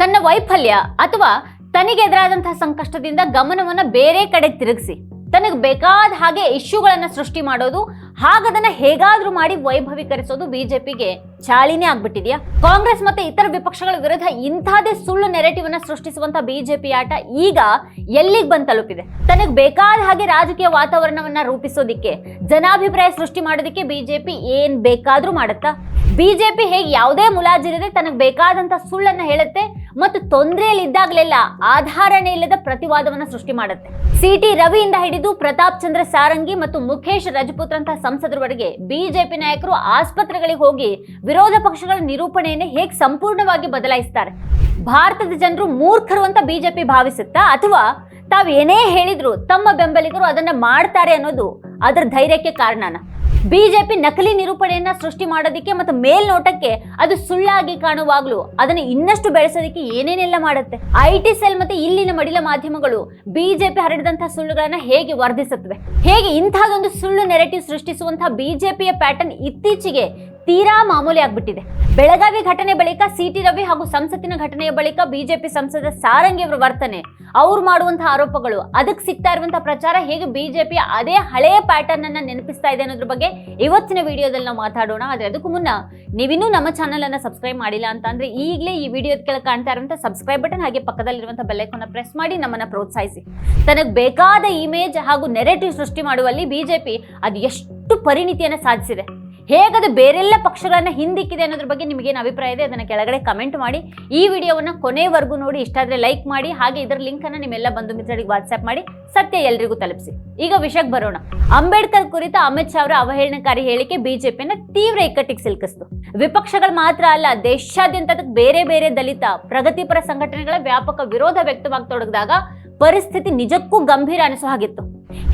ತನ್ನ ವೈಫಲ್ಯ ಅಥವಾ ತನಗೆ ಎದುರಾದಂತಹ ಸಂಕಷ್ಟದಿಂದ ಗಮನವನ್ನು ಬೇರೆ ಕಡೆ ತಿರುಗಿಸಿ. ತನಗೆ ಬೇಕಾದ ಹಾಗೆ ಇಶ್ಯೂಗಳನ್ನ ಸೃಷ್ಟಿ ಮಾಡೋದು, ಹಾಗದನ್ನ ಹೇಗಾದ್ರೂ ಮಾಡಿ ವೈಭವೀಕರಿಸೋದು ಬಿಜೆಪಿಗೆ ಚಾಳಿನೇ ಆಗ್ಬಿಟ್ಟಿದೆಯಾ? ಕಾಂಗ್ರೆಸ್ ಮತ್ತೆ ಇತರ ವಿಪಕ್ಷಗಳ ವಿರುದ್ಧ ಇಂಥದೇ ಸುಳ್ಳು ನೆರೆಟಿವ್ ಅನ್ನ ಸೃಷ್ಟಿಸುವಂತ ಬಿಜೆಪಿ ಆಟ ಈಗ ಎಲ್ಲಿಗೆ ಬಂದು ತಲುಪಿದೆ? ತನಗೆ ಬೇಕಾದ ಹಾಗೆ ರಾಜಕೀಯ ವಾತಾವರಣವನ್ನ ರೂಪಿಸೋದಿಕ್ಕೆ, ಜನಾಭಿಪ್ರಾಯ ಸೃಷ್ಟಿ ಮಾಡೋದಿಕ್ಕೆ ಬಿಜೆಪಿ ಏನ್ ಬೇಕಾದ್ರೂ ಮಾಡುತ್ತಾ? ಬಿಜೆಪಿ ಹೇಗೆ ಯಾವುದೇ ಮುಲಾಜಿರದೆ ತನಗೆ ಬೇಕಾದಂತ ಸುಳ್ಳನ್ನ ಹೇಳುತ್ತೆ ಮತ್ತು ತೊಂದರೆಯಲ್ಲಿ ಇದ್ದಾಗಲೆಲ್ಲ ಆಧಾರನೇ ಇಲ್ಲದ ಪ್ರತಿವಾದವನ್ನ ಸೃಷ್ಟಿ ಮಾಡುತ್ತೆ. ಸಿ ಟಿ ರವಿಯಿಂದ ಹಿಡಿದು ಪ್ರತಾಪ್ ಚಂದ್ರ ಸಾರಂಗಿ ಮತ್ತು ಮುಖೇಶ್ ರಜಪೂತ್ರಂತಹ ಸಂಸದರವರೆಗೆ ಬಿಜೆಪಿ ನಾಯಕರು ಆಸ್ಪತ್ರೆಗಳಿಗೆ ಹೋಗಿ ವಿರೋಧ ಪಕ್ಷಗಳ ನಿರೂಪಣೆಯನ್ನು ಹೇಗೆ ಸಂಪೂರ್ಣವಾಗಿ ಬದಲಾಯಿಸ್ತಾರೆ? ಭಾರತದ ಜನರು ಮೂರ್ಖರು ಅಂತ ಬಿಜೆಪಿ ಭಾವಿಸುತ್ತಾ ಅಥವಾ ತಾವೇನೇ ಹೇಳಿದ್ರು ತಮ್ಮ ಬೆಂಬಲಿಗರು ಅದನ್ನ ಮಾಡ್ತಾರೆ ಅನ್ನೋದು ಅದರ ಧೈರ್ಯಕ್ಕೆ ಕಾರಣನ? ಬಿಜೆಪಿ ನಕಲಿ ನಿರೂಪಣೆಯನ್ನ ಸೃಷ್ಟಿ ಮಾಡೋದಕ್ಕೆ ಮತ್ತು ಮೇಲ್ನೋಟಕ್ಕೆ ಅದು ಸುಳ್ಳಾಗಿ ಕಾಣುವಾಗ್ಲೂ ಅದನ್ನು ಇನ್ನಷ್ಟು ಬೆಳೆಸೋದಕ್ಕೆ ಏನೇನೆಲ್ಲ ಮಾಡುತ್ತೆ? ಐ ಟಿ ಸೆಲ್ ಮತ್ತೆ ಇಲ್ಲಿನ ಮಡಿಲ ಮಾಧ್ಯಮಗಳು ಬಿಜೆಪಿ ಹರಡಿದಂತಹ ಸುಳ್ಳುಗಳನ್ನ ಹೇಗೆ ವರ್ಧಿಸುತ್ತವೆ? ಹೇಗೆ ಇಂತಹದೊಂದು ಸುಳ್ಳು ನೆರೆಟಿವ್ ಸೃಷ್ಟಿಸುವಂತಹ ಬಿಜೆಪಿಯ ಪ್ಯಾಟರ್ನ್ ಇತ್ತೀಚೆಗೆ ತೀರಾ ಮಾಮೂಲಿ ಆಗ್ಬಿಟ್ಟಿದೆ. ಬೆಳಗಾವಿ ಘಟನೆ ಬಳಿಕ ಸಿ ಟಿ ರವಿ ಹಾಗೂ ಸಂಸತ್ತಿನ ಘಟನೆಯ ಬಳಿಕ ಬಿಜೆಪಿ ಸಂಸದ ಸಾರಂಗಿ ಅವರ ವರ್ತನೆ, ಅವ್ರು ಮಾಡುವಂತಹ ಆರೋಪಗಳು, ಅದಕ್ಕೆ ಸಿಗ್ತಾ ಇರುವಂತಹ ಪ್ರಚಾರ ಹೇಗೆ ಬಿಜೆಪಿ ಅದೇ ಹಳೆಯ ಪ್ಯಾಟರ್ನ್ ಅನ್ನ ನೆನಪಿಸ್ತಾ ಇದೆ ಅನ್ನೋದ್ರ ಬಗ್ಗೆ ಇವತ್ತಿನ ವಿಡಿಯೋದಲ್ಲಿ ನಾವು ಮಾತಾಡೋಣ. ಆದ್ರೆ ಅದಕ್ಕೂ ಮುನ್ನ ನೀವಿನ್ನೂ ನಮ್ಮ ಚಾನಲ್ ಅನ್ನ ಸಬ್ಸ್ಕ್ರೈಬ್ ಮಾಡಿಲ್ಲ ಅಂತ ಅಂದ್ರೆ ಈಗಲೇ ಈ ವಿಡಿಯೋದ ಕೆಳಗೆ ಕಾಣ್ತಾ ಇರುವಂತಹ ಸಬ್ಸ್ಕ್ರೈಬ್ ಬಟನ್ ಹಾಗೆ ಪಕ್ಕದಲ್ಲಿರುವಂತಹ ಬೆಲ್ಲೈಕನ್ನ ಪ್ರೆಸ್ ಮಾಡಿ ನಮ್ಮನ್ನ ಪ್ರೋತ್ಸಾಹಿಸಿ. ತನಗೆ ಬೇಕಾದ ಇಮೇಜ್ ಹಾಗೂ ನೆರೆಟಿವ್ ಸೃಷ್ಟಿ ಮಾಡುವಲ್ಲಿ ಬಿಜೆಪಿ ಅದು ಎಷ್ಟು ಪರಿಣಿತಿಯನ್ನ ಸಾಧಿಸಿದೆ. ಹೇಗದು ಬೇರೆಲ್ಲ ಪಕ್ಷಗಳನ್ನ ಹಿಂದಿಕ್ಕಿದೆ ಅನ್ನೋದ್ರ ಬಗ್ಗೆ ನಿಮಗೇನು ಅಭಿಪ್ರಾಯ ಇದೆ, ಅದನ್ನ ಕೆಳಗಡೆ ಕಮೆಂಟ್ ಮಾಡಿ. ಈ ವಿಡಿಯೋವನ್ನ ಕೊನೆವರೆಗೂ ನೋಡಿ, ಇಷ್ಟ ಆದರೆ ಲೈಕ್ ಮಾಡಿ, ಹಾಗೆ ಇದರ ಲಿಂಕನ್ನು ನಿಮ್ಮೆಲ್ಲ ಬಂಧು ಮಿತ್ರರಿಗೆ ವಾಟ್ಸ್ಆ್ಯಪ್ ಮಾಡಿ, ಸತ್ಯ ಎಲ್ರಿಗೂ ತಲುಪಿಸಿ. ಈಗ ವಿಷಯಕ್ಕೆ ಬರೋಣ. ಅಂಬೇಡ್ಕರ್ ಕುರಿತ ಅಮಿತ್ ಶಾ ಅವರ ಅವಹೇಳನಕಾರಿ ಹೇಳಿಕೆ ಬಿಜೆಪಿಯನ್ನು ತೀವ್ರ ಇಕ್ಕಟ್ಟಿಗೆ ಸಿಲುಕಿಸ್ತು. ವಿಪಕ್ಷಗಳು ಮಾತ್ರ ಅಲ್ಲ ದೇಶಾದ್ಯಂತ ಅದಕ್ಕೆ ಬೇರೆ ಬೇರೆ ದಲಿತ, ಪ್ರಗತಿಪರ ಸಂಘಟನೆಗಳ ವ್ಯಾಪಕ ವಿರೋಧ ವ್ಯಕ್ತವಾಗತೊಡಗಿದಾಗ ಪರಿಸ್ಥಿತಿ ನಿಜಕ್ಕೂ ಗಂಭೀರ ಅನಿಸೋ ಹಾಗಿತ್ತು.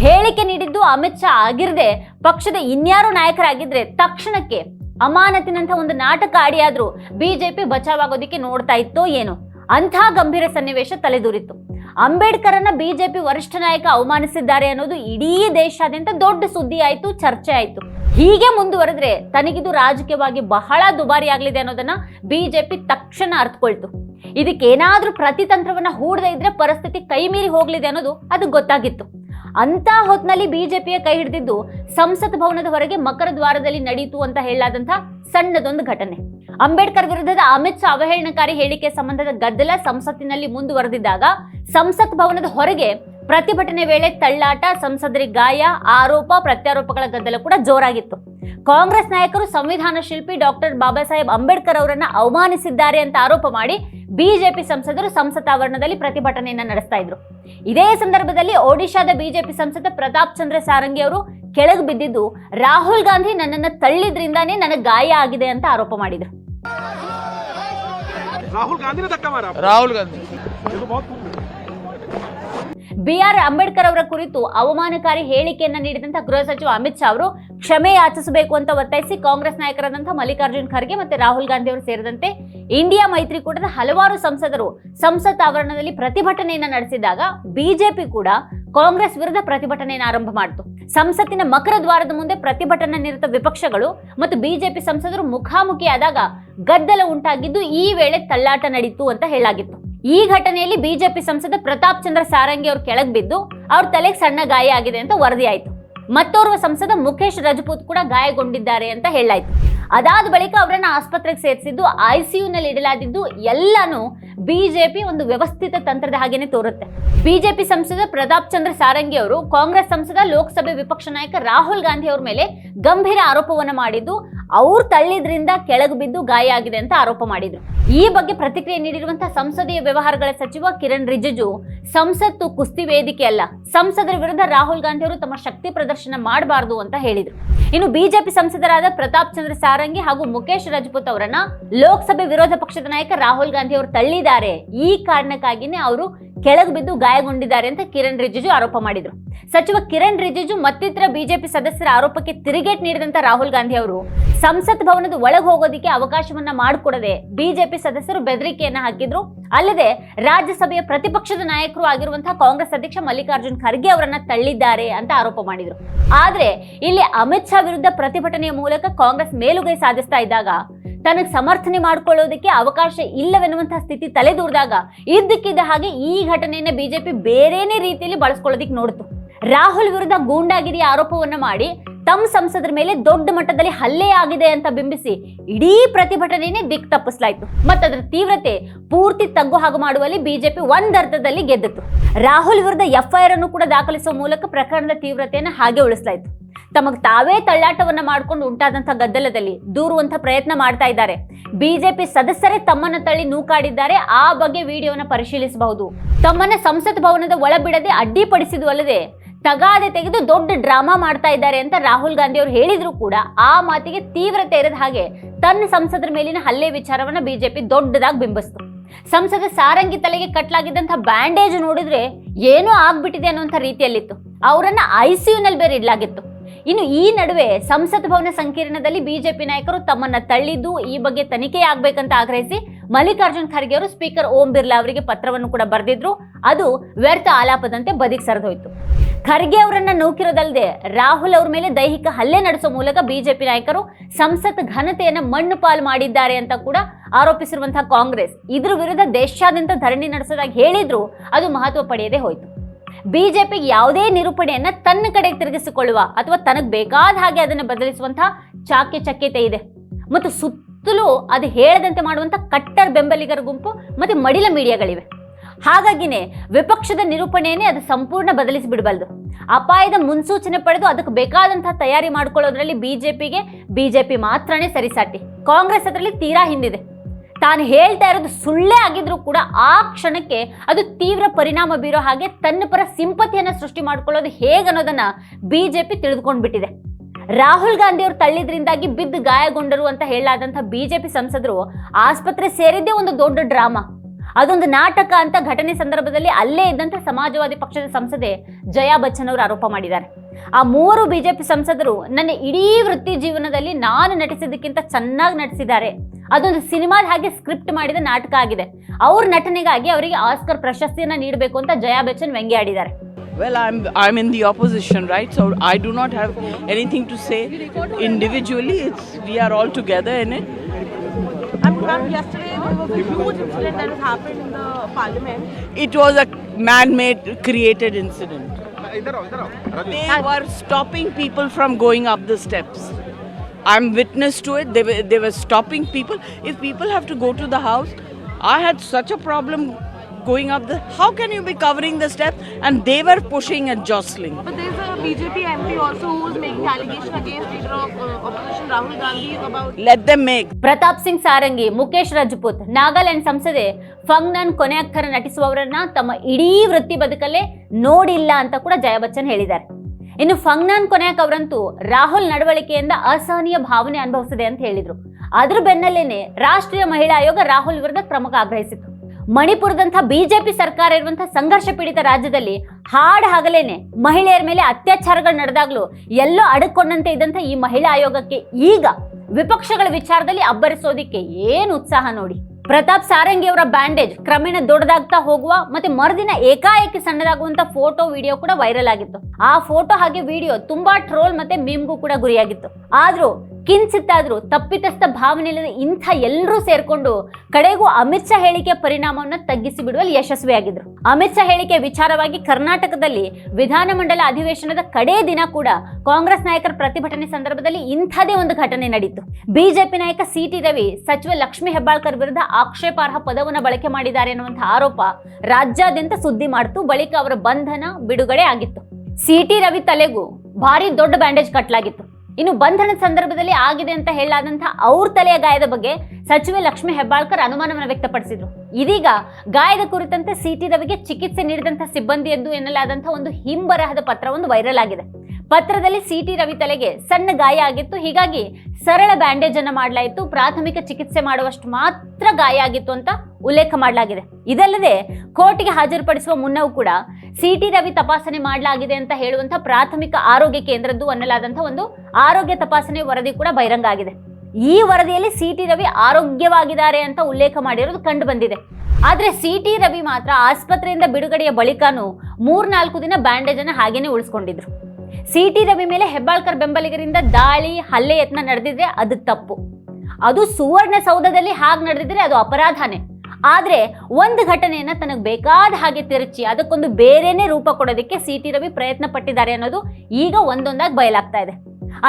ಹೇಳಿಕೆ ನೀಡಿದ್ದು ಅಮಿತ್ ಶಾ ಆಗಿರದೆ, ಪಕ್ಷದ ಇನ್ಯಾರು ನಾಯಕರಾಗಿದ್ರೆ ತಕ್ಷಣಕ್ಕೆ ಅಮಾನತಿನಂತ ಒಂದು ನಾಟಕ ಆಡಿಯಾದ್ರೂ ಬಿಜೆಪಿ ಬಚಾವಾಗೋದಿಕ್ಕೆ ನೋಡ್ತಾ ಇತ್ತೋ ಏನೋ. ಅಂಥ ಗಂಭೀರ ಸನ್ನಿವೇಶ ತಲೆದೂರಿತ್ತು. ಅಂಬೇಡ್ಕರನ್ನ ಬಿಜೆಪಿ ವರಿಷ್ಠ ನಾಯಕ ಅವಮಾನಿಸಿದ್ದಾರೆ ಅನ್ನೋದು ಇಡೀ ದೇಶಾದ್ಯಂತ ದೊಡ್ಡ ಸುದ್ದಿ ಆಯ್ತು, ಚರ್ಚೆ ಆಯ್ತು. ಹೀಗೆ ಮುಂದುವರೆದ್ರೆ ತನಗಿದು ರಾಜಕೀಯವಾಗಿ ಬಹಳ ದುಬಾರಿ ಆಗಲಿದೆ ಅನ್ನೋದನ್ನ ಬಿಜೆಪಿ ತಕ್ಷಣ ಅರ್ಥಕೊಳ್ತು ಇದಕ್ಕೇನಾದ್ರೂ ಪ್ರತಿತಂತ್ರವನ್ನ ಹೂಡದೇ ಇದ್ರೆ ಪರಿಸ್ಥಿತಿ ಕೈಮೀರಿ ಹೋಗಲಿದೆ ಹೋಗ್ಲಿದೆ ಅನ್ನೋದು ಅದು ಗೊತ್ತಾಗಿತ್ತು. ಅಂತ ಹೊತ್ನಲ್ಲಿ ಬಿಜೆಪಿಯ ಕೈ ಹಿಡಿದಿದ್ದು ಸಂಸತ್ ಭವನದ ಹೊರಗೆ ಮಕರ ದ್ವಾರದಲ್ಲಿ ನಡೆಯಿತು ಅಂತ ಹೇಳಲಾದಂಥ ಸಣ್ಣದೊಂದು ಘಟನೆ. ಅಂಬೇಡ್ಕರ್ ವಿರುದ್ಧದ ಅಮಿತ್ ಶಾ ಅವಹೇಳನಕಾರಿ ಹೇಳಿಕೆ ಸಂಬಂಧದ ಗದ್ದಲ ಸಂಸತ್ತಿನಲ್ಲಿ ಮುಂದುವರೆದಿದ್ದಾಗ ಸಂಸತ್ ಭವನದ ಹೊರಗೆ ಪ್ರತಿಭಟನೆ ವೇಳೆ ತಳ್ಳಾಟ ಸಂಸದರಿಗೆ ಗಾಯ, ಆರೋಪ, ಪ್ರತ್ಯಾರೋಪಗಳ ಗದ್ದಲ ಕೂಡ ಜೋರಾಗಿತ್ತು. ಕಾಂಗ್ರೆಸ್ ನಾಯಕರು ಸಂವಿಧಾನ ಶಿಲ್ಪಿ ಡಾಕ್ಟರ್ ಬಾಬಾ ಸಾಹೇಬ್ ಅಂಬೇಡ್ಕರ್ ಅವರನ್ನ ಅವಮಾನಿಸಿದ್ದಾರೆ ಅಂತ ಆರೋಪ ಮಾಡಿ ಬಿಜೆಪಿ ಸಂಸದರು ಸಂಸತ್ ಆವರಣದಲ್ಲಿ ಪ್ರತಿಭಟನೆಯನ್ನ ನಡೆಸ್ತಾ ಇದ್ರು. ಇದೇ ಸಂದರ್ಭದಲ್ಲಿ ಒಡಿಶಾದ ಬಿಜೆಪಿ ಸಂಸದ ಪ್ರತಾಪ್ ಚಂದ್ರ ಸಾರಂಗಿ ಅವರು ಕೆಳಗೆ ಬಿದ್ದಿದ್ದು ರಾಹುಲ್ ಗಾಂಧಿ ನನ್ನನ್ನು ತಳ್ಳಿದ್ರಿಂದಾನೇ ನನಗೆ ಗಾಯ ಆಗಿದೆ ಅಂತ ಆರೋಪ ಮಾಡಿದ್ರು. ರಾಹುಲ್ ರಾಹುಲ್ ಗಾಂಧಿ. ಬಿಆರ್ ಅಂಬೇಡ್ಕರ್ ಅವರ ಕುರಿತು ಅವಮಾನಕಾರಿ ಹೇಳಿಕೆಯನ್ನ ನೀಡಿದಂತಹ ಗೃಹ ಸಚಿವ ಅಮಿತ್ ಶಾ ಅವರು ಕ್ಷಮೆ ಯಾಚಿಸಬೇಕು ಅಂತ ಒತ್ತಾಯಿಸಿ ಕಾಂಗ್ರೆಸ್ ನಾಯಕರಾದಂತಹ ಮಲ್ಲಿಕಾರ್ಜುನ್ ಖರ್ಗೆ ಮತ್ತೆ ರಾಹುಲ್ ಗಾಂಧಿ ಅವರು ಸೇರಿದಂತೆ ಇಂಡಿಯಾ ಮೈತ್ರಿಕೂಟದ ಹಲವಾರು ಸಂಸದರು ಸಂಸತ್ ಆವರಣದಲ್ಲಿ ಪ್ರತಿಭಟನೆಯನ್ನ ನಡೆಸಿದಾಗ ಬಿಜೆಪಿ ಕೂಡ ಕಾಂಗ್ರೆಸ್ ವಿರುದ್ಧ ಪ್ರತಿಭಟನೆಯನ್ನು ಆರಂಭ ಮಾಡಿತು. ಸಂಸತ್ತಿನ ಮಕರ ದ್ವಾರದ ಮುಂದೆ ಪ್ರತಿಭಟನಾ ನಿರತ ವಿಪಕ್ಷಗಳು ಮತ್ತು ಬಿಜೆಪಿ ಸಂಸದರು ಮುಖಾಮುಖಿಯಾದಾಗ ಗದ್ದಲ ಉಂಟಾಗಿದ್ದು ಈ ವೇಳೆ ತಳ್ಳಾಟ ನಡೀತು ಅಂತ ಹೇಳಾಗಿತ್ತು ಈ ಘಟನೆಯಲ್ಲಿ ಬಿಜೆಪಿ ಸಂಸದ ಪ್ರತಾಪ್ ಚಂದ್ರ ಸಾರಂಗಿ ಅವರು ಕೆಳಗೆ ಬಿದ್ದು ಅವ್ರ ತಲೆಗೆ ಸಣ್ಣ ಗಾಯ ಆಗಿದೆ ಅಂತ ವರದಿ ಆಯಿತು ಮತ್ತೋರ್ವ ಸಂಸದ ಮುಖೇಶ್ ರಜಪೂತ್ ಕೂಡ ಗಾಯಗೊಂಡಿದ್ದಾರೆ ಅಂತ ಹೇಳಲಾಯಿತು. ಅದಾದ ಬಳಿಕ ಅವರನ್ನ ಆಸ್ಪತ್ರೆಗೆ ಸೇರಿಸಿದ್ದು ಐಸಿಯುನಲ್ಲಿ ಇಡಲಾದಿದ್ದು ಎಲ್ಲಾನು ಬಿಜೆಪಿ ಒಂದು ವ್ಯವಸ್ಥಿತ ತಂತ್ರದ ಹಾಗೇನೆ ತೋರುತ್ತೆ. ಬಿಜೆಪಿ ಸಂಸದ ಪ್ರತಾಪ್ ಚಂದ್ರ ಸಾರಂಗಿ ಅವರು, ಕಾಂಗ್ರೆಸ್ ಸಂಸದ ಲೋಕಸಭೆ ವಿಪಕ್ಷ ನಾಯಕ ರಾಹುಲ್ ಗಾಂಧಿ ಅವ್ರ ಮೇಲೆ ಗಂಭೀರ ಆರೋಪವನ್ನು ಮಾಡಿದ್ದು ಅವ್ರು ತಳ್ಳಿದ್ರಿಂದ ಕೆಳಗೆ ಬಿದ್ದು ಗಾಯ ಆಗಿದೆ ಅಂತ ಆರೋಪ ಮಾಡಿದ್ರು. ಈ ಬಗ್ಗೆ ಪ್ರತಿಕ್ರಿಯೆ ನೀಡಿರುವಂತಹ ಸಂಸದೀಯ ವ್ಯವಹಾರಗಳ ಸಚಿವ ಕಿರಣ್ ರಿಜಿಜು, ಸಂಸತ್ತು ಕುಸ್ತಿ ವೇದಿಕೆ ಅಲ್ಲ, ಸಂಸದರ ವಿರುದ್ಧ ರಾಹುಲ್ ಗಾಂಧಿ ಅವರು ತಮ್ಮ ಶಕ್ತಿ ಪ್ರದರ್ಶನ ಮಾಡಬಾರದು ಅಂತ ಹೇಳಿದ್ರು. ಇನ್ನು ಬಿಜೆಪಿ ಸಂಸದರಾದ ಪ್ರತಾಪ್ ಚಂದ್ರ ಸಾರಂಗಿ ಹಾಗೂ ಮುಖೇಶ್ ರಜಪೂತ್ ಅವರನ್ನ ಲೋಕಸಭೆ ವಿರೋಧ ಪಕ್ಷದ ನಾಯಕ ರಾಹುಲ್ ಗಾಂಧಿ ಅವರು ತಳ್ಳಿದ್ದಾರೆ. ಈ ಕಾರಣಕ್ಕಾಗಿನೇ ಅವರು ಕೆಳಗೆ ಬಿದ್ದು ಗಾಯಗೊಂಡಿದ್ದಾರೆ ಅಂತ ಕಿರಣ್ ರಿಜಿಜು ಆರೋಪ ಮಾಡಿದ್ರು. ಸಚಿವ ಕಿರಣ್ ರಿಜಿಜು ಮತ್ತಿತರ ಬಿಜೆಪಿ ಸದಸ್ಯರ ಆರೋಪಕ್ಕೆ ತಿರುಗೇಟ್ ನೀಡಿದಂತ ರಾಹುಲ್ ಗಾಂಧಿ ಅವರು, ಸಂಸತ್ ಭವನದ ಒಳಗೆ ಹೋಗೋದಿಕ್ಕೆ ಅವಕಾಶವನ್ನ ಮಾಡಿಕೊಡದೆ ಬಿಜೆಪಿ ಸದಸ್ಯರು ಬೆದರಿಕೆಯನ್ನ ಹಾಕಿದ್ರು. ಅಲ್ಲದೆ ರಾಜ್ಯಸಭೆಯ ಪ್ರತಿಪಕ್ಷದ ನಾಯಕರು ಆಗಿರುವಂತಹ ಕಾಂಗ್ರೆಸ್ ಅಧ್ಯಕ್ಷ ಮಲ್ಲಿಕಾರ್ಜುನ್ ಖರ್ಗೆ ಅವರನ್ನ ತಳ್ಳಿದ್ದಾರೆ ಅಂತ ಆರೋಪ ಮಾಡಿದ್ರು. ಆದ್ರೆ ಇಲ್ಲಿ ಅಮಿತ್ ಶಾ ವಿರುದ್ಧ ಪ್ರತಿಭಟನೆಯ ಮೂಲಕ ಕಾಂಗ್ರೆಸ್ ಮೇಲುಗೈ ಸಾಧಿಸ್ತಾ ಇದ್ದಾಗ ತನಗೆ ಸಮರ್ಥನೆ ಮಾಡ್ಕೊಳ್ಳೋದಕ್ಕೆ ಅವಕಾಶ ಇಲ್ಲವೆನ್ನುವಂತಹ ಸ್ಥಿತಿ ತಲೆದೂರಿದಾಗ ಇದ್ದಕ್ಕಿದ್ದ ಹಾಗೆ ಈ ಘಟನೆಯನ್ನ ಬಿಜೆಪಿ ಬೇರೆನೇ ರೀತಿಯಲ್ಲಿ ಬಳಸ್ಕೊಳ್ಳೋದಿಕ್ ನೋಡ್ತು. ರಾಹುಲ್ ವಿರುದ್ಧ ಗೂಂಡಾಗಿರಿ ಆರೋಪವನ್ನ ಮಾಡಿ ತಮ್ಮ ಸಂಸದರ ಮೇಲೆ ದೊಡ್ಡ ಮಟ್ಟದಲ್ಲಿ ಹಲ್ಲೆ ಆಗಿದೆ ಅಂತ ಬಿಂಬಿಸಿ ಇಡೀ ಪ್ರತಿಭಟನೆಯೇ ದಿಕ್ ತಪ್ಪಿಸ್ಲಾಯ್ತು. ಮತ್ತದರ ತೀವ್ರತೆ ಪೂರ್ತಿ ತಗ್ಗು ಹಾಗೆ ಮಾಡುವಲ್ಲಿ ಬಿಜೆಪಿ ಒಂದರ್ಥದಲ್ಲಿ ಗೆದ್ದಿತು ರಾಹುಲ್ ವಿರುದ್ಧ ಎಫ್ಐಆರ್ ಅನ್ನು ಕೂಡ ದಾಖಲಿಸುವ ಮೂಲಕ ಪ್ರಕರಣದ ತೀವ್ರತೆಯನ್ನು ಹಾಗೆ ಉಳಿಸಲಾಯಿತು. ತಮಗೆ ತಾವೇ ತಳ್ಳಾಟವನ್ನ ಮಾಡಿಕೊಂಡು ಉಂಟಾದಂಥ ಗದ್ದಲದಲ್ಲಿ ದೂರುವಂತ ಪ್ರಯತ್ನ ಮಾಡ್ತಾ ಇದ್ದಾರೆ. ಬಿಜೆಪಿ ಸದಸ್ಯರೇ ತಮ್ಮನ್ನ ತಳ್ಳಿ ನೂಕಾಡಿದ್ದಾರೆ. ಆ ಬಗ್ಗೆ ವಿಡಿಯೋನ ಪರಿಶೀಲಿಸಬಹುದು. ತಮ್ಮನ್ನ ಸಂಸತ್ ಭವನದ ಒಳಬಿಡದೆ ಅಡ್ಡಿಪಡಿಸಿದ್ವು ಅಡ್ಡಿಪಡಿಸಿದ್ದು ಅಲ್ಲದೆ ತಗಾದೆ ತೆಗೆದು ದೊಡ್ಡ ಡ್ರಾಮಾ ಮಾಡ್ತಾ ಇದ್ದಾರೆ ಅಂತ ರಾಹುಲ್ ಗಾಂಧಿ ಅವರು ಹೇಳಿದ್ರು ಕೂಡ. ಆ ಮಾತಿಗೆ ತೀವ್ರತೆ ಇರದ ಹಾಗೆ ತನ್ನ ಸಂಸದರ ಮೇಲಿನ ಹಲ್ಲೆ ವಿಚಾರವನ್ನ ಬಿಜೆಪಿ ದೊಡ್ಡದಾಗಿ ಬಿಂಬಿಸ್ತು. ಸಂಸದ ಸಾರಂಗಿ ತಲೆಗೆ ಕಟ್ಲಾಗಿದ್ದಂತಹ ಬ್ಯಾಂಡೇಜ್ ನೋಡಿದ್ರೆ ಏನೂ ಆಗ್ಬಿಟ್ಟಿದೆ ಅನ್ನುವಂಥ ರೀತಿಯಲ್ಲಿತ್ತು. ಅವರನ್ನ ಐ ನಲ್ಲಿ ಬೇರೆ ಇಡಲಾಗಿತ್ತು. ಇನ್ನು ಈ ನಡುವೆ ಸಂಸತ್ ಭವನ ಸಂಕೀರ್ಣದಲ್ಲಿ ಬಿಜೆಪಿ ನಾಯಕರು ತಮ್ಮನ್ನ ತಳ್ಳಿದ್ದು ಈ ಬಗ್ಗೆ ತನಿಖೆ ಆಗ್ಬೇಕಂತ ಆಗ್ರಹಿಸಿ ಮಲ್ಲಿಕಾರ್ಜುನ್ ಖರ್ಗೆ ಅವರು ಸ್ಪೀಕರ್ ಓಂ ಬಿರ್ಲಾ ಅವರಿಗೆ ಪತ್ರವನ್ನು ಕೂಡ ಬರೆದಿದ್ರು. ಅದು ವ್ಯರ್ಥ ಆಲಾಪದಂತೆ ಬದಿಗೆ ಸರಿದೋಯ್ತು. ಖರ್ಗೆ ಅವರನ್ನ ನೂಕಿರೋದಲ್ಲದೆ ರಾಹುಲ್ ಅವ್ರ ಮೇಲೆ ದೈಹಿಕ ಹಲ್ಲೆ ನಡೆಸೋ ಮೂಲಕ ಬಿಜೆಪಿ ನಾಯಕರು ಸಂಸತ್ ಘನತೆಯನ್ನು ಮಣ್ಣು ಪಾಲು ಮಾಡಿದ್ದಾರೆ ಅಂತ ಕೂಡ ಆರೋಪಿಸಿರುವಂತಹ ಕಾಂಗ್ರೆಸ್. ಇದ್ರ ವಿರುದ್ಧ ದೇಶಾದ್ಯಂತ ಧರಣಿ ನಡೆಸೋದಾಗಿ ಹೇಳಿದ್ರು, ಅದು ಮಹತ್ವ ಪಡೆಯದೇ ಹೋಯ್ತು. ಬಿಜೆಪಿಗೆ ಯಾವುದೇ ನಿರೂಪಣೆಯನ್ನ ತನ್ನ ಕಡೆಗೆ ತಿರುಗಿಸಿಕೊಳ್ಳುವ ಅಥವಾ ತನಗೆ ಬೇಕಾದ ಹಾಗೆ ಅದನ್ನು ಬದಲಿಸುವಂತಹ ಚಾಕ್ಯ ಚಕ್ಯತೆ ಇದೆ. ಮತ್ತು ಸುತ್ತಲೂ ಅದು ಹೇಳದಂತೆ ಮಾಡುವಂಥ ಕಟ್ಟರ್ ಬೆಂಬಲಿಗರ ಗುಂಪು ಮತ್ತು ಮಡಿಲ ಮೀಡಿಯಾಗಳಿವೆ. ಹಾಗಾಗಿನೇ ವಿಪಕ್ಷದ ನಿರೂಪಣೆಯನ್ನೇ ಅದು ಸಂಪೂರ್ಣ ಬದಲಿಸಿ ಬಿಡಬಲ್ದು ಅಪಾಯದ ಮುನ್ಸೂಚನೆ ಪಡೆದು ಅದಕ್ಕೆ ಬೇಕಾದಂತಹ ತಯಾರಿ ಮಾಡಿಕೊಳ್ಳೋದ್ರಲ್ಲಿ ಬಿಜೆಪಿಗೆ ಬಿಜೆಪಿ ಮಾತ್ರನೇ ಸರಿಸಾಟಿ. ಕಾಂಗ್ರೆಸ್ ಅದರಲ್ಲಿ ತೀರಾ ಹಿಂದಿದೆ. ತಾನು ಹೇಳ್ತಾ ಇರೋದು ಸುಳ್ಳೇ ಆಗಿದ್ರು ಕೂಡ ಆ ಕ್ಷಣಕ್ಕೆ ಅದು ತೀವ್ರ ಪರಿಣಾಮ ಬೀರೋ ಹಾಗೆ ತನ್ನ ಪರ ಸಿಂಪತಿಯನ್ನು ಸೃಷ್ಟಿ ಮಾಡ್ಕೊಳ್ಳೋದು ಹೇಗನ್ನೋದನ್ನ ಬಿಜೆಪಿ ತಿಳಿದುಕೊಂಡ್ಬಿಟ್ಟಿದೆ. ರಾಹುಲ್ ಗಾಂಧಿ ಅವರು ತಳ್ಳಿದ್ರಿಂದಾಗಿ ಬಿದ್ದು ಗಾಯಗೊಂಡರು ಅಂತ ಹೇಳಲಾದಂಥ ಬಿಜೆಪಿ ಸಂಸದರು ಆಸ್ಪತ್ರೆ ಸೇರಿದ್ದೇ ಒಂದು ದೊಡ್ಡ ಡ್ರಾಮಾ. ಅದೊಂದು ನಾಟಕ ಅಂತ ಘಟನೆ ಸಂದರ್ಭದಲ್ಲಿ ಅಲ್ಲೇ ಇದ್ದಂಥ ಸಮಾಜವಾದಿ ಪಕ್ಷದ ಸಂಸದೆ ಜಯಾ ಬಚ್ಚನ್ ಅವರು ಆರೋಪ ಮಾಡಿದ್ದಾರೆ. ಆ ಮೂವರು ಬಿಜೆಪಿ ಸಂಸದರು ನನ್ನ ಇಡೀ ವೃತ್ತಿ ಜೀವನದಲ್ಲಿ ನಾನು ನಟಿಸಿದ್ದಕ್ಕಿಂತ ಚೆನ್ನಾಗಿ ನಟಿಸಿದ್ದಾರೆ ಅದೊಂದು ಸಿನಿಮಾದ ಹಾಗೆ ಸ್ಕ್ರಿಪ್ಟ್ ಮಾಡಿದ ನಾಟಕ ಆಗಿದೆ ಅವ್ರ ನಟನೆಗಾಗಿ ಅವರಿಗೆ ಆಸ್ಕರ್ ಪ್ರಶಸ್ತಿಯನ್ನ ನೀಡಬೇಕು ಅಂತ ಜಯಾ ಬಚ್ಚನ್ ವ್ಯಂಗ್ಯ ಆಡಿದ್ದಾರೆ Well, I'm I'm in the opposition, right? So I do not have anything to say individually. It's we are all together in it. And ma'am, yesterday there was a huge incident that has happened in the parliament. It was a man-made, created incident. They were stopping people from going up the steps. I'm witness to it. They were, they were stopping people. If people have to go to the house, I had such a problem going up the. How can you be covering the steps? And they were pushing and jostling. But there's a BJP MP also who's making allegation against leader of uh, opposition Rahul Gandhi about Let them make. Pratap Singh Sarangi Mukesh Rajput Nagaland ಸಂಸದೆ ಫಂಗ್ನನ್ ಕೊನೆ ಅಕ್ಷರ ನಟಿಸುವವರನ್ನ ತಮ್ಮ ಇಡೀ ವೃತ್ತಿ ಬದುಕಲ್ಲೇ ನೋಡಿಲ್ಲ ಅಂತ ಕೂಡ ಜಯ ಬಚ್ಚನ್ ಹೇಳಿದ್ದಾರೆ ಇನ್ನು ಫಂಗ್ನಾನ್ ಕೊನೆಯಕ್ ಅವರಂತೂ ರಾಹುಲ್ ನಡವಳಿಕೆಯಿಂದ ಅಸಹನೀಯ ಭಾವನೆ ಅನುಭವಿಸಿದೆ ಅಂತ ಹೇಳಿದ್ರು ಅದ್ರ ಬೆನ್ನಲ್ಲೇನೆ ರಾಷ್ಟ್ರೀಯ ಮಹಿಳಾ ಆಯೋಗ ರಾಹುಲ್ ವಿರುದ್ಧ ಕ್ರಮಕ್ಕೆ ಆಗ್ರಹಿಸಿತು ಮಣಿಪುರದಂಥ ಬಿಜೆಪಿ ಸರ್ಕಾರ ಇರುವಂತಹ ಸಂಘರ್ಷ ಪೀಡಿತ ರಾಜ್ಯದಲ್ಲಿ ಹಾಡ್ ಹಗಲೇನೆ ಮಹಿಳೆಯರ ಮೇಲೆ ಅತ್ಯಾಚಾರಗಳು ನಡೆದಾಗ್ಲೂ ಎಲ್ಲೋ ಅಡಕೊಂಡಂತೆ ಇದ್ದಂಥ ಈ ಮಹಿಳಾ ಆಯೋಗಕ್ಕೆ ಈಗ ವಿಪಕ್ಷಗಳ ವಿಚಾರದಲ್ಲಿ ಅಬ್ಬರಿಸೋದಿಕ್ಕೆ ಏನು ಉತ್ಸಾಹ ನೋಡಿ. ಪ್ರತಾಪ್ ಸಾರಂಗಿ ಅವರ ಬ್ಯಾಂಡೇಜ್ ಕ್ರಮೇಣ ದೊಡ್ಡದಾಗ್ತಾ ಹೋಗುವ ಮತ್ತೆ ಮರುದಿನ ಏಕಾಏಕಿ ಸಣ್ಣದಾಗುವಂತ ಫೋಟೋ, ವಿಡಿಯೋ ಕೂಡ ವೈರಲ್ ಆಗಿತ್ತು. ಆ ಫೋಟೋ ಹಾಗೆ ವಿಡಿಯೋ ತುಂಬಾ ಟ್ರೋಲ್ ಮತ್ತೆ ಮೀಮ್ಗೂ ಕೂಡ ಗುರಿಯಾಗಿತ್ತು. ಆದ್ರೂ ಕಿಂಚಿತ್ತಾದ್ರೂ ತಪ್ಪಿತಸ್ಥ ಭಾವನೆ ಇಂಥ ಎಲ್ಲರೂ ಸೇರಿಕೊಂಡು ಕಡೆಗೂ ಅಮಿತ್ ಶಾ ಹೇಳಿಕೆ ಪರಿಣಾಮವನ್ನು ತಗ್ಗಿಸಿ ಬಿಡುವಲ್ಲಿ ಯಶಸ್ವಿಯಾಗಿದ್ರು. ಅಮಿತ್ ಶಾ ಹೇಳಿಕೆ ವಿಚಾರವಾಗಿ ಕರ್ನಾಟಕದಲ್ಲಿ ವಿಧಾನಮಂಡಲ ಅಧಿವೇಶನದ ಕಡೇ ದಿನ ಕೂಡ ಕಾಂಗ್ರೆಸ್ ನಾಯಕರ ಪ್ರತಿಭಟನೆ ಸಂದರ್ಭದಲ್ಲಿ ಇಂಥದೇ ಒಂದು ಘಟನೆ ನಡೀತು. ಬಿಜೆಪಿ ನಾಯಕ ಸಿ ಟಿ ರವಿ ಸಚಿವ ಲಕ್ಷ್ಮೀ ಹೆಬ್ಬಾಳ್ಕರ್ ವಿರುದ್ಧ ಆಕ್ಷೇಪಾರ್ಹ ಪದವನ್ನು ಬಳಕೆ ಮಾಡಿದ್ದಾರೆ ಎನ್ನುವಂತಹ ಆರೋಪ ರಾಜ್ಯಾದ್ಯಂತ ಸುದ್ದಿ ಮಾಡಿತು, ಬಳಿಕ ಅವರ ಬಂಧನ ಬಿಡುಗಡೆ ಆಗಿತ್ತು. ಸಿ ಟಿ ರವಿ ತಲೆಗೂ ಭಾರಿ ದೊಡ್ಡ ಬ್ಯಾಂಡೇಜ್ ಕಟ್ಟಲಾಗಿತ್ತು ಇನ್ನು ಬಂಧನದ ಸಂದರ್ಭದಲ್ಲಿ ಆಗಿದೆ ಅಂತ ಹೇಳಾದಂತಹ ಅವ್ರ ತಲೆಯ ಗಾಯದ ಬಗ್ಗೆ ಸಚಿವೆ ಲಕ್ಷ್ಮಿ ಹೆಬ್ಬಾಳ್ಕರ್ ಅನುಮಾನವನ್ನು ವ್ಯಕ್ತಪಡಿಸಿದ್ರು. ಇದೀಗ ಗಾಯದ ಕುರಿತಂತೆ ಸಿ ಟಿ ರವಿಗೆ ಚಿಕಿತ್ಸೆ ನೀಡಿದಂತಹ ಸಿಬ್ಬಂದಿ ಎಂದು ಎನ್ನಲಾದಂತಹ ಒಂದು ಹಿಂಬರಹದ ಪತ್ರವೊಂದು ವೈರಲ್ ಆಗಿದೆ. ಪತ್ರದಲ್ಲಿ ಸಿ ಟಿ ರವಿ ತಲೆಗೆ ಸಣ್ಣ ಗಾಯ ಆಗಿತ್ತು. ಹೀಗಾಗಿ ಸರಳ ಬ್ಯಾಂಡೇಜ್ ಅನ್ನ ಮಾಡಲಾಯಿತು. ಪ್ರಾಥಮಿಕ ಚಿಕಿತ್ಸೆ ಮಾಡುವಷ್ಟು ಮಾತ್ರ ಗಾಯ ಆಗಿತ್ತು ಅಂತ ಉಲ್ಲೇಖ ಮಾಡಲಾಗಿದೆ. ಇದಲ್ಲದೆ ಕೋರ್ಟ್ಗೆ ಹಾಜರುಪಡಿಸುವ ಮುನ್ನವೂ ಕೂಡ ಸಿ ಟಿ ರವಿ ತಪಾಸಣೆ ಮಾಡಲಾಗಿದೆ ಅಂತ ಹೇಳುವಂತ ಪ್ರಾಥಮಿಕ ಆರೋಗ್ಯ ಕೇಂದ್ರದ್ದು ಅನ್ನಲಾದಂಥ ಒಂದು ಆರೋಗ್ಯ ತಪಾಸಣೆ ವರದಿ ಕೂಡ ಬಹಿರಂಗ ಆಗಿದೆ. ಈ ವರದಿಯಲ್ಲಿ ಸಿ ಟಿ ರವಿ ಆರೋಗ್ಯವಾಗಿದ್ದಾರೆ ಅಂತ ಉಲ್ಲೇಖ ಮಾಡಿರೋದು ಕಂಡು ಬಂದಿದೆ. ಆದರೆ ಸಿ ಟಿ ರವಿ ಮಾತ್ರ ಆಸ್ಪತ್ರೆಯಿಂದ ಬಿಡುಗಡೆಯ ಬಳಿಕನೂ ಮೂರ್ನಾಲ್ಕು ದಿನ ಬ್ಯಾಂಡೇಜ್ ಅನ್ನ ಹಾಗೇನೆ ಉಳಿಸ್ಕೊಂಡಿದ್ರು. ಸಿ ಟಿ ರವಿ ಮೇಲೆ ಹೆಬ್ಬಾಳ್ಕರ್ ಬೆಂಬಲಿಗರಿಂದ ದಾಳಿ, ಹಲ್ಲೆ ಯತ್ನ ನಡೆದಿದ್ರೆ ಅದು ತಪ್ಪು. ಅದು ಸುವರ್ಣ ಸೌಧದಲ್ಲಿ ಹಾಗೆ ನಡೆದಿದ್ರೆ ಅದು ಅಪರಾಧನೇ. ಆದ್ರೆ ಒಂದು ಘಟನೆಯನ್ನು ತನಗೆ ಬೇಕಾದ ಹಾಗೆ ತಿರುಚಿ, ಅದಕ್ಕೊಂದು ಬೇರೆನೇ ರೂಪ ಕೊಡೋದಕ್ಕೆ ಸಿ ಟಿ ರವಿ ಪ್ರಯತ್ನ ಪಟ್ಟಿದ್ದಾರೆ ಅನ್ನೋದು ಈಗ ಒಂದೊಂದಾಗಿ ಬಯಲಾಗ್ತಾ ಇದೆ.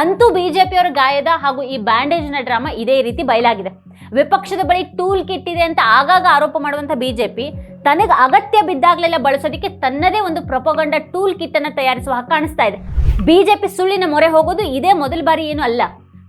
ಅಂತೂ ಪಿಯವರ ಗಾಯದ ಹಾಗೂ ಈ ಬ್ಯಾಂಡೇಜ್ನ ಡ್ರಾಮಾ ಇದೇ ರೀತಿ ಬಯಲಾಗಿದೆ. ವಿಪಕ್ಷದ ಬಳಿ ಟೂಲ್ ಕಿಟ್ ಇದೆ ಅಂತ ಆಗಾಗ ಆರೋಪ ಮಾಡುವಂತ ಬಿಜೆಪಿ ತನಗೆ ಅಗತ್ಯ ಬಿದ್ದಾಗಲೆಲ್ಲ ಬಳಸೋದಕ್ಕೆ ತನ್ನದೇ ಒಂದು ಪ್ರಪೋಗಂಡ ಟೂಲ್ ಕಿಟ್ ಅನ್ನು ತಯಾರಿಸುವ ಕಾಣಿಸ್ತಾ ಇದೆ. ಬಿಜೆಪಿ ಸುಳ್ಳಿನ ಮೊರೆ ಹೋಗೋದು ಇದೇ ಮೊದಲ ಬಾರಿ ಏನು ಅಲ್ಲ.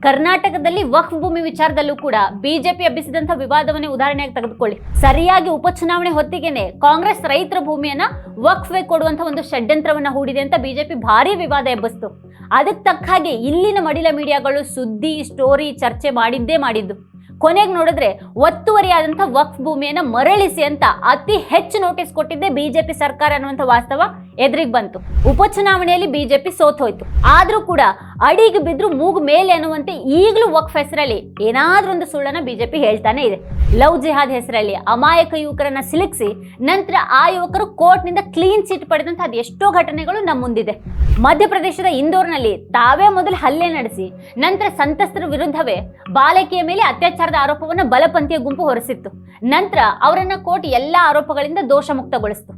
ಕರ್ನಾಟಕದಲ್ಲಿ ವಕ್ಫ್ ಭೂಮಿ ವಿಚಾರದಲ್ಲೂ ಕೂಡ ಬಿಜೆಪಿ ಎಬ್ಬಿಸಿದಂಥ ವಿವಾದವನ್ನೇ ಉದಾಹರಣೆಯಾಗಿ ತೆಗೆದುಕೊಳ್ಳಿ. ಸರಿಯಾಗಿ ಉಪಚುನಾವಣೆ ಹೊತ್ತಿಗೆನೆ ಕಾಂಗ್ರೆಸ್ ರೈತರ ಭೂಮಿಯನ್ನ ವಕ್ಫ್ಗೆ ಕೊಡುವಂತಹ ಒಂದು ಷಡ್ಯಂತ್ರವನ್ನ ಹೂಡಿದೆ ಅಂತ ಬಿಜೆಪಿ ಭಾರಿ ವಿವಾದ ಎಬ್ಬಿಸ್ತು. ಅದಕ್ಕೆ ತಕ್ಕ ಹಾಗೆ ಇಲ್ಲಿನ ಮಡಿಲ ಮೀಡಿಯಾಗಳು ಸುದ್ದಿ, ಸ್ಟೋರಿ, ಚರ್ಚೆ ಮಾಡಿದ್ದೇ ಮಾಡಿದ್ದು. ಕೊನೆಗೆ ನೋಡಿದ್ರೆ ಒತ್ತುವರಿಯಾದಂಥ ವಕ್ಫ್ ಭೂಮಿಯನ್ನ ಮರಳಿಸಿ ಅಂತ ಅತಿ ಹೆಚ್ಚು ನೋಟಿಸ್ ಕೊಟ್ಟಿದ್ದೆ ಬಿಜೆಪಿ ಸರ್ಕಾರ ಅನ್ನುವಂಥ ವಾಸ್ತವ ಎದುರಿಗೆ ಬಂತು. ಉಪಚುನಾವಣೆಯಲ್ಲಿ ಬಿಜೆಪಿ ಸೋತ್ ಹೋಯ್ತು ಆದರೂ ಕೂಡ ಅಡಿಗೆ ಬಿದ್ರು ಮೂಗು ಮೇಲೆ ಅನ್ನುವಂತೆ ಈಗಲೂ ವಕ್ಫ್ ಹೆಸರಲ್ಲಿ ಏನಾದ್ರೂ ಒಂದು ಸುಳ್ಳನ್ನ ಬಿಜೆಪಿ ಹೇಳ್ತಾನೆ ಇದೆ. ಲವ್ ಜಿಹಾದ್ ಹೆಸರಲ್ಲಿ ಅಮಾಯಕ ಯುವಕರನ್ನು ಸಿಲುಕಿಸಿ ನಂತರ ಆ ಯುವಕರು ಕೋರ್ಟ್ನಿಂದ ಕ್ಲೀನ್ ಚಿಟ್ ಪಡೆದಂಥ ಅದೆಷ್ಟೋ ಘಟನೆಗಳು ನಮ್ಮ ಮುಂದಿದೆ. ಮಧ್ಯಪ್ರದೇಶದ ಇಂದೋರ್ನಲ್ಲಿ ತಾವೇ ಮೊದಲು ಹಲ್ಲೆ ನಡೆಸಿ ನಂತರ ಸಂತ್ರಸ್ತರ ವಿರುದ್ಧವೇ ಬಾಲಕಿಯ ಮೇಲೆ ಅತ್ಯಾಚಾರದ ಆರೋಪವನ್ನು ಬಲಪಂಥೀಯ ಗುಂಪು ಹೊರಿಸಿತ್ತು. ನಂತರ ಅವರನ್ನು ಕೋರ್ಟ್ ಎಲ್ಲ ಆರೋಪಗಳಿಂದ ದೋಷಮುಕ್ತಗೊಳಿಸಿತು.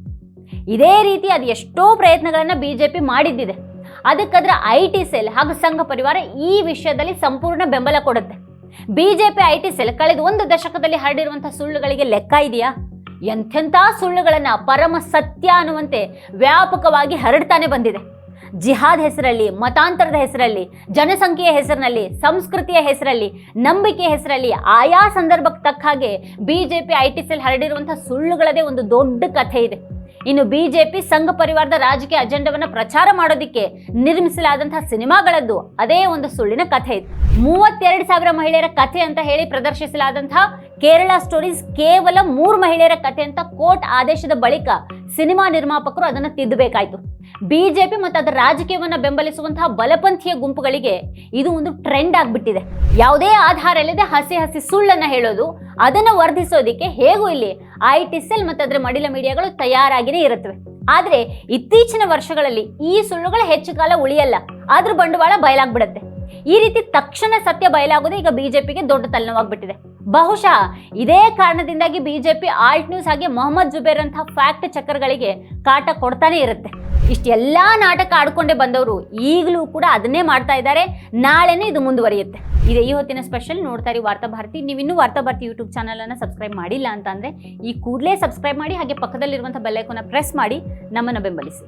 ಇದೇ ರೀತಿ ಅದು ಎಷ್ಟೋ ಪ್ರಯತ್ನಗಳನ್ನ ಬಿಜೆಪಿ ಮಾಡಿದ್ದಿದೆ. ಅದಕ್ಕದ್ರ ಐ ಟಿ ಸೆಲ್ ಹಾಗೂ ಸಂಘ ಪರಿವಾರ ಈ ವಿಷಯದಲ್ಲಿ ಸಂಪೂರ್ಣ ಬೆಂಬಲ ಕೊಡುತ್ತೆ. ಬಿಜೆಪಿ ಐ ಟಿ ಸೆಲ್ ಕಳೆದ ಒಂದು ದಶಕದಲ್ಲಿ ಹರಡಿರುವಂತಹ ಸುಳ್ಳುಗಳಿಗೆ ಲೆಕ್ಕ ಇದೆಯಾ? ಎಂಥೆಂಥ ಸುಳ್ಳುಗಳನ್ನ ಪರಮ ಸತ್ಯ ಅನ್ನುವಂತೆ ವ್ಯಾಪಕವಾಗಿ ಹರಡ್ತಾನೆ ಬಂದಿದೆ. ಜಿಹಾದ್ ಹೆಸರಲ್ಲಿ, ಮತಾಂತರದ ಹೆಸರಲ್ಲಿ, ಜನಸಂಖ್ಯೆಯ ಹೆಸರಿನಲ್ಲಿ, ಸಂಸ್ಕೃತಿಯ ಹೆಸರಲ್ಲಿ, ನಂಬಿಕೆಯ ಹೆಸರಲ್ಲಿ, ಆಯಾ ಸಂದರ್ಭಕ್ಕೆ ತಕ್ಕ ಹಾಗೆ ಬಿಜೆಪಿ ಐ ಟಿ ಸೆಲ್ ಹರಡಿರುವಂತಹ ಸುಳ್ಳುಗಳದೇ ಒಂದು ದೊಡ್ಡ ಕಥೆ ಇದೆ. ಇನ್ನು ಬಿಜೆಪಿ ಸಂಘ ಪರಿವಾರದ ರಾಜಕೀಯ ಅಜೆಂಡವನ್ನ ಪ್ರಚಾರ ಮಾಡೋದಿಕ್ಕೆ ನಿರ್ಮಿಸಲಾದಂತಹ ಸಿನಿಮಾಗಳದ್ದು ಅದೇ ಒಂದು ಸುಳ್ಳಿನ ಕಥೆ. ಇತ್ತು ಮೂವತ್ತೆರಡು ಸಾವಿರ ಮಹಿಳೆಯರ ಕಥೆ ಅಂತ ಹೇಳಿ ಪ್ರದರ್ಶಿಸಲಾದಂತಹ ಕೇರಳ ಸ್ಟೋರೀಸ್ ಕೇವಲ ಮೂರು ಮಹಿಳೆಯರ ಕಥೆ ಅಂತ ಕೋರ್ಟ್ ಆದೇಶದ ಬಳಿಕ ಸಿನಿಮಾ ನಿರ್ಮಾಪಕರು ಅದನ್ನ ತಿದ್ದಬೇಕಾಯ್ತು. ಬಿಜೆಪಿ ಮತ್ತು ಅದರ ರಾಜಕೀಯವನ್ನ ಬೆಂಬಲಿಸುವಂತಹ ಬಲಪಂಥೀಯ ಗುಂಪುಗಳಿಗೆ ಇದು ಒಂದು ಟ್ರೆಂಡ್ ಆಗಿಬಿಟ್ಟಿದೆ. ಯಾವುದೇ ಆಧಾರ ಇಲ್ಲದೆ ಹಸಿ ಹಸಿ ಸುಳ್ಳನ್ನು ಹೇಳೋದು ಅದನ್ನ ವರ್ಧಿಸೋದಿಕ್ಕೆ ಹೇಗೂ ಇಲ್ಲಿ ಐ ಟಿ ಸೆಲ್ ಮತ್ತು ಅದರ ಮಡಿಲ ಮೀಡಿಯಾಗಳು ತಯಾರಾಗಿನೇ ಇರುತ್ತವೆ. ಆದರೆ ಇತ್ತೀಚಿನ ವರ್ಷಗಳಲ್ಲಿ ಈ ಸುಳ್ಳುಗಳು ಹೆಚ್ಚು ಕಾಲ ಉಳಿಯಲ್ಲ. ಆದ್ರೂ ಬಂಡವಾಳ ಬಯಲಾಗ್ಬಿಡುತ್ತೆ. ಈ ರೀತಿ ತಕ್ಷಣ ಸತ್ಯ ಬಯಲಾಗೋದು ಈಗ ಬಿಜೆಪಿಗೆ ದೊಡ್ಡ ತಲೆನೋವಾಗ್ಬಿಟ್ಟಿದೆ. ಬಹುಶಃ ಇದೇ ಕಾರಣದಿಂದಾಗಿ ಬಿಜೆಪಿ ಆಲ್ಟ್ ನ್ಯೂಸ್ ಹಾಗೆ ಮೊಹಮ್ಮದ್ ಜುಬೇರ್ ಅಂತಹ ಫ್ಯಾಕ್ಟ್ ಚಕ್ರಗಳಿಗೆ ಕಾಟ ಕೊಡ್ತಾನೆ ಇರುತ್ತೆ. ಇಷ್ಟೆಲ್ಲ ನಾಟಕ ಆಡ್ಕೊಂಡೇ ಬಂದವರು ಈಗಲೂ ಕೂಡ ಅದನ್ನೇ ಮಾಡ್ತಾ ಇದ್ದಾರೆ. ನಾಳೆನೇ ಇದು ಮುಂದುವರಿಯುತ್ತೆ. ಇದೇ ಈ ಹೊತ್ತಿನ ಸ್ಪೆಷಲ್ ನೋಡ್ತಾ ಇರಿ ವಾರ್ತಾ ಭಾರತಿ. ನೀವು ಇನ್ನೂ ವಾರ್ತಾ ಭಾರತಿ ಯೂಟ್ಯೂಬ್ ಚಾನಲನ್ನು ಸಬ್ಸ್ಕ್ರೈಬ್ ಮಾಡಿಲ್ಲ ಅಂತಂದರೆ ಈ ಕೂಡಲೇ ಸಬ್ಸ್ಕ್ರೈಬ್ ಮಾಡಿ ಹಾಗೆ ಪಕ್ಕದಲ್ಲಿರುವಂಥ ಬೆಲ್ಲೈಕೋನ ಪ್ರೆಸ್ ಮಾಡಿ ನಮ್ಮನ್ನು ಬೆಂಬಲಿಸಿ.